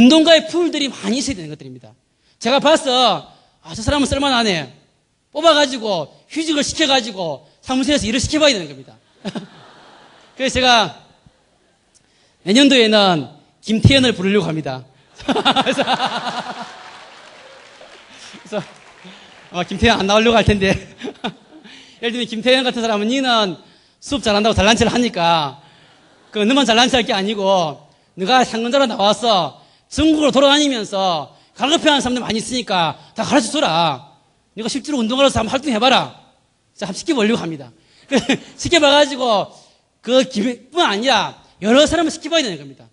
운동가의 풀들이 많이 있어야 되는 것들입니다. 제가 봤어. 아, 저 사람은 쓸만하네. 뽑아가지고 휴직을 시켜가지고 사무실에서 일을 시켜봐야 되는 겁니다. 그래서 제가 내년도에는 김태현을 부르려고 합니다. 그래서, 그래서 김태현 안 나오려고 할 텐데. 예를 들면 김태현 같은 사람은 니는 수업 잘한다고 잘난 체를 하니까 그 너만 잘난 체할 게 아니고 네가 상근자로 나와서 전국으로 돌아다니면서 갈급해하는 사람들 많이 있으니까 다 가르쳐 줘라. 네가 실제로 운동을 해서 한번 활동해봐라. 자, 한번 시켜보려고 합니다. 시켜봐가지고 그 기뿐 아니라 여러 사람을 시켜봐야 되는 겁니다.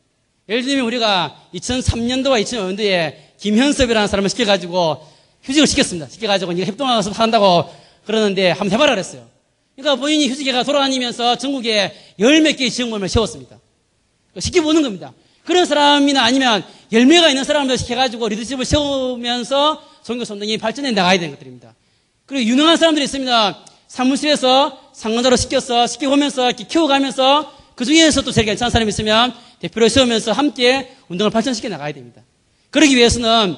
예를 들면 우리가 2003년도와 2005년도에 김현섭이라는 사람을 시켜가지고 휴직을 시켰습니다. 시켜가지고 네가 협동하면서 한다고 그러는데 한번 해봐라 그랬어요. 그러니까 본인이 휴직해가 돌아다니면서 전국에 열 몇 개의 지역모임을 세웠습니다. 시켜보는 겁니다. 그런 사람이나 아니면 열매가 있는 사람들 시켜가지고 리더십을 세우면서 종교 선동이 발전해 나가야 되는 것들입니다. 그리고 유능한 사람들이 있습니다. 사무실에서 상관자로 시켜서 시켜보면서 이렇게 키워가면서 그 중에서 또 제일 괜찮은 사람이 있으면 대표로 세우면서 함께 운동을 발전시켜 나가야 됩니다. 그러기 위해서는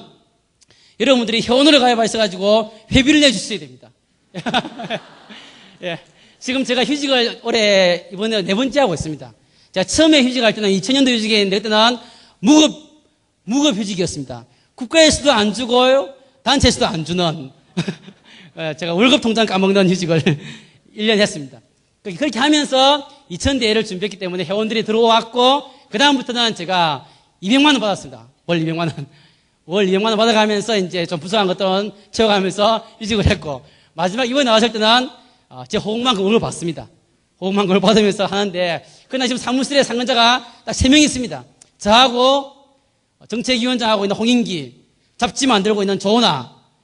여러분들이 회원으로 가입하셔가지고 회비를 내주셔야 됩니다. 예. 지금 제가 휴직을 올해 이번에 네 번째 하고 있습니다. 제가 처음에 휴직할 때는 2000년도 휴직했는데 그때는 무급, 무급 휴직이었습니다. 국가에서도 안 주고요, 단체에서도 안 주는, 예, 제가 월급 통장 까먹는 휴직을 1년 했습니다. 그렇게 하면서 2000대회를 준비했기 때문에 회원들이 들어왔고, 그다음부터는 제가 200만원 받았습니다. 월 200만원. 월 200만원 받아가면서 이제 좀 부수한 것들은 채워가면서 휴직을 했고, 마지막 이번에 나왔을 때는 어, 제 호응만큼 월급을 받습니다. 호응만큼을 받으면서 하는데, 그러나 지금 사무실에 상근자가 딱 세 명 있습니다. 저하고 정책위원장하고 있는 홍인기, 잡지 만들고 있는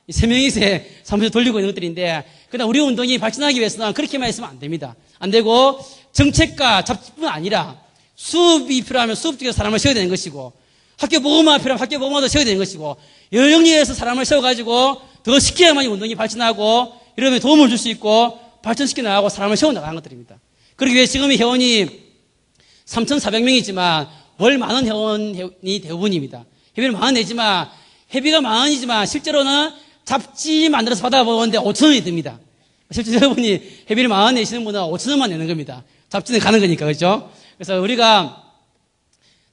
이세 명이서 사무실 돌리고 있는 것들인데, 그러나 우리 운동이 발전하기 위해서는 그렇게만 있으면 안 됩니다. 안 되고, 정책과 잡지뿐 아니라 수업이 필요하면 수업 쪽에서 사람을 세워야 되는 것이고, 학교 보고만 필요하면 학교 보고만도 세워야 되는 것이고, 여러 영역에서 사람을 세워가지고 더 시켜야만 운동이 발전하고, 이러면 도움을 줄 수 있고, 발전시켜 나가고 사람을 세워 나가는 것들입니다. 그러기 위해 지금 의 회원이 3,400명이지만 월 만원 회원이 대부분입니다. 회비를 만원 내지만 회비가 만원이지만 실제로는 잡지 만들어서 받아보는데 5천원이 듭니다. 실제 여러분이 회비를 만원 내시는 분은 5천원만 내는 겁니다. 잡지는 가는 거니까 그렇죠? 그래서 우리가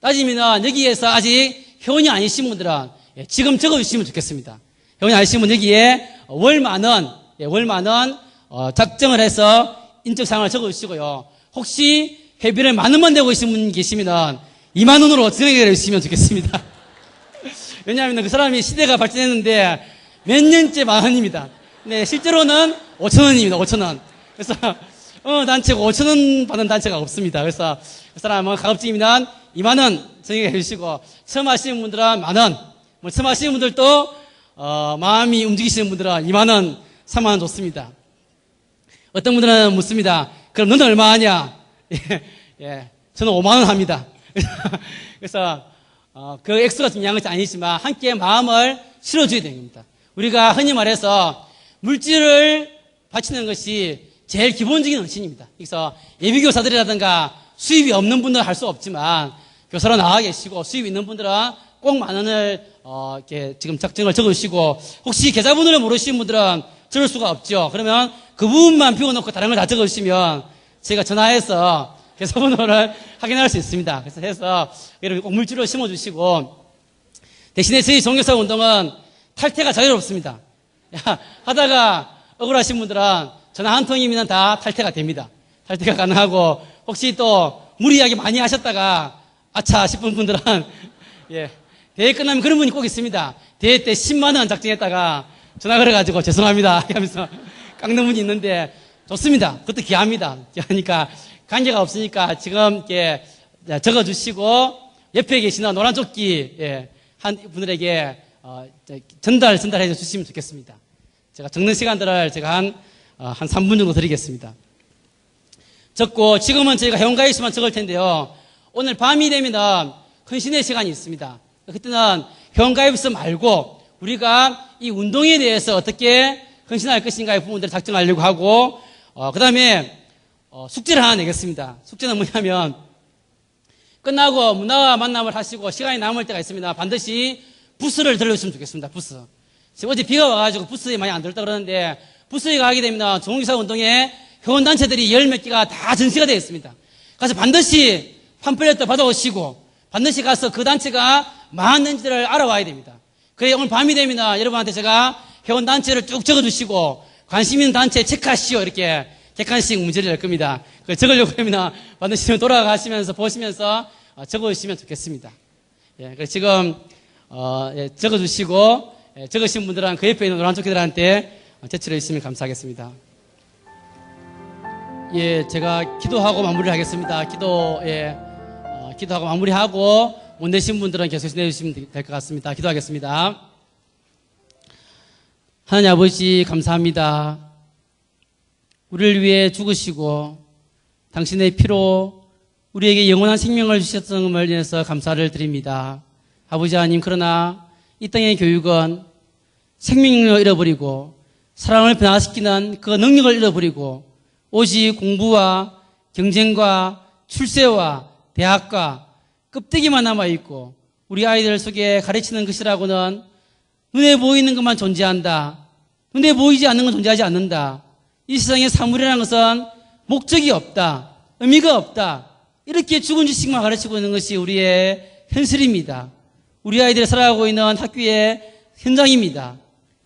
따지면 여기에서 아직 회원이 아니신 분들은 예, 지금 적어주시면 좋겠습니다. 회원이 아니신 분 여기에 월 만원, 예, 월 만원 어, 작정을 해서 인적사항을 적어주시고요. 혹시 회비를 만 원만 내고 계신 분 계시면 2만 원으로 정액을 해주시면 좋겠습니다. 왜냐하면 그 사람이 시대가 발전했는데 몇 년째 만 원입니다. 네, 실제로는 5천 원입니다. 5천 원. 그래서 어 단체고 5천 원 받는 단체가 없습니다. 그래서 그 사람은 가급적이면 2만 원 정액해 주시고 처음 하시는 분들은 만 원, 뭐 처음 하시는 분들도 어, 마음이 움직이시는 분들은 2만 원, 3만 원 좋습니다. 어떤 분들은 묻습니다. 그럼 너는 얼마 하냐? 예, 예, 저는 5만 원 합니다. 그래서 어, 그 액수가 중요한 것이 아니지만 함께 마음을 실어줘야 되는 겁니다. 우리가 흔히 말해서 물질을 바치는 것이 제일 기본적인 헌신입니다. 그래서 예비교사들이라든가 수입이 없는 분들은 할 수 없지만 교사로 나와 계시고 수입 있는 분들은 꼭 만 원을 어, 이렇게 지금 작정을 적으시고 혹시 계좌번호를 모르시는 분들은 적을 수가 없죠. 그러면 그 부분만 비워놓고 다른 걸 다 적으시면 제가 전화해서 계좌번호를 확인할 수 있습니다. 그래서 해서 여러분 꼭 물질로 심어주시고 대신에 저희 종교사 운동은 탈퇴가 자유롭습니다. 야, 하다가 억울하신 분들은 전화 한 통이면 다 탈퇴가 됩니다. 탈퇴가 가능하고 혹시 또 무리하게 많이 하셨다가 아차 싶은 분들은 예, 대회 끝나면 그런 분이 꼭 있습니다. 대회 때 10만 원 작정했다가 전화 걸어가지고 죄송합니다 하면서 깎는 분이 있는데 좋습니다. 그것도 귀합니다. 귀하니까 관계가 없으니까 지금 이렇게 적어주시고 옆에 계시는 노란 조끼 예, 한 분들에게 어, 전달 전달해 주시면 좋겠습니다. 제가 적는 시간들을 제가 한, 어, 한 3분 정도 드리겠습니다. 적고 지금은 저희가 회원가입수만 적을 텐데요. 오늘 밤이 되면 헌신의 시간이 있습니다. 그때는 회원가입수 말고 우리가 이 운동에 대해서 어떻게 헌신할 것인가의 부분들을 작정하려고 하고 어, 그 다음에 어, 숙제를 하나 내겠습니다. 숙제는 뭐냐면 끝나고 문화와 만남을 하시고 시간이 남을 때가 있습니다. 반드시 부스를 들려주시면 좋겠습니다. 부스. 지금 어제 비가 와가지고 부스에 많이 안 들었다 그러는데 부스에 가게 됩니다. 종기사 운동에 회원단체들이 열 몇 개가 다 전시가 되어 있습니다. 가서 반드시 팜플렛도 받아오시고 반드시 가서 그 단체가 많은지를 알아와야 됩니다. 그래 오늘 밤이 됩니다. 여러분한테 제가 회원단체를 쭉 적어주시고 관심 있는 단체 체크하시오 이렇게 객관식 문제를 낼 겁니다. 그 적으려고 합니다. 반드시 돌아가시면서 보시면서 어, 적어주시면 좋겠습니다. 예, 지금 어, 예, 적어주시고 예, 적으신 분들은 그 옆에 있는 노란 조끼들한테 어, 제출해 주시면 감사하겠습니다. 예, 제가 기도하고 마무리를 하겠습니다. 기도, 예, 어, 기도하고 마무리하고 못 내신 분들은 계속 내주시면 될 것 같습니다. 기도하겠습니다. 하나님 아버지 감사합니다. 우리를 위해 죽으시고 당신의 피로 우리에게 영원한 생명을 주셨던 것을 인해서 감사를 드립니다. 아버지 하나님 그러나 이 땅의 교육은 생명력을 잃어버리고 사람을 변화시키는 그 능력을 잃어버리고 오직 공부와 경쟁과 출세와 대학과 껍데기만 남아있고 우리 아이들 속에 가르치는 것이라고는 눈에 보이는 것만 존재한다. 눈에 보이지 않는 건 존재하지 않는다. 이 세상에 사물이라는 것은 목적이 없다. 의미가 없다. 이렇게 죽은 지식만 가르치고 있는 것이 우리의 현실입니다. 우리 아이들이 살아가고 있는 학교의 현장입니다.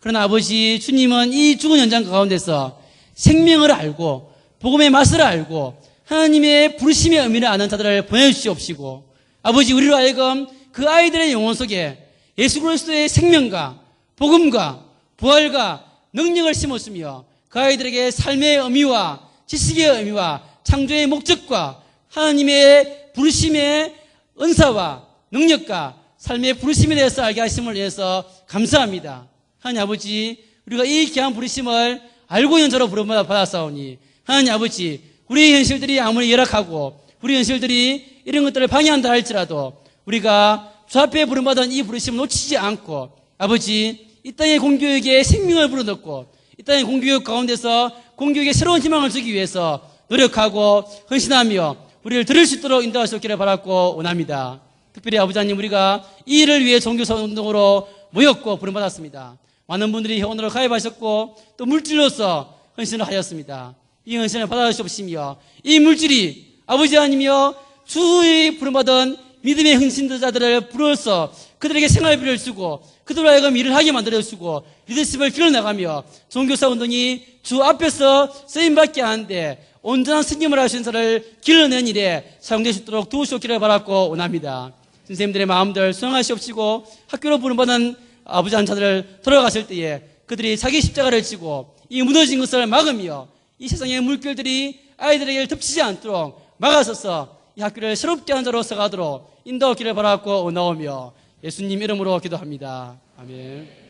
그러나 아버지 주님은 이 죽은 현장 가운데서 생명을 알고 복음의 맛을 알고 하나님의 부르심의 의미를 아는 자들을 보내주시옵시고 아버지 우리로 하여금 그 아이들의 영혼 속에 예수 그리스도의 생명과 복음과 부활과 능력을 심었으며 그 아이들에게 삶의 의미와 지식의 의미와 창조의 목적과 하나님의 부르심의 은사와 능력과 삶의 부르심에 대해서 알게 하심을 위해서 감사합니다. 하나님 아버지, 우리가 이 귀한 부르심을 알고 있는 자로 부름을 받았사오니 하나님 아버지, 우리의 현실들이 아무리 열악하고 우리 현실들이 이런 것들을 방해한다 할지라도 우리가 주 앞에 부름받은 이 부르심을 놓치지 않고 아버지, 이 땅의 공교육에 생명을 불어넣고 이 땅의 공교육 가운데서 공교육에 새로운 희망을 주기 위해서 노력하고 헌신하며 우리를 들을 수 있도록 있기를 바랐고 원합니다. 특별히 아버지님 우리가 이 일을 위해 종교사 운동으로 모였고 부름받았습니다. 많은 분들이 회원으로 가입하셨고 또 물질로서 헌신을 하였습니다. 이 헌신을 받아주시옵시며 이 물질이 아버지 하나님이여 주의 부름받은 믿음의 헌신자들을 불러서 그들에게 생활비를 주고 그들로 하여금 일을 하게 만들어주고 리더십을 길러나가며 종교사 운동이 주 앞에서 쓰임받게 하는데 온전한 승림을 하신 자를 길러낸 일에 사용될 수 있도록 도우시옵기를 바랐고 원합니다. 선생님들의 마음들 수용하시옵시고 학교로 부름받은 아버지 한 자들을 돌아가실 때에 그들이 자기 십자가를 지고 이 무너진 것을 막으며 이 세상의 물결들이 아이들에게 덮치지 않도록 막아서서 이 학교를 새롭게 한 자로 서 가도록 인도하기를 바라고 원하오며 예수님 이름으로 기도합니다. 아멘.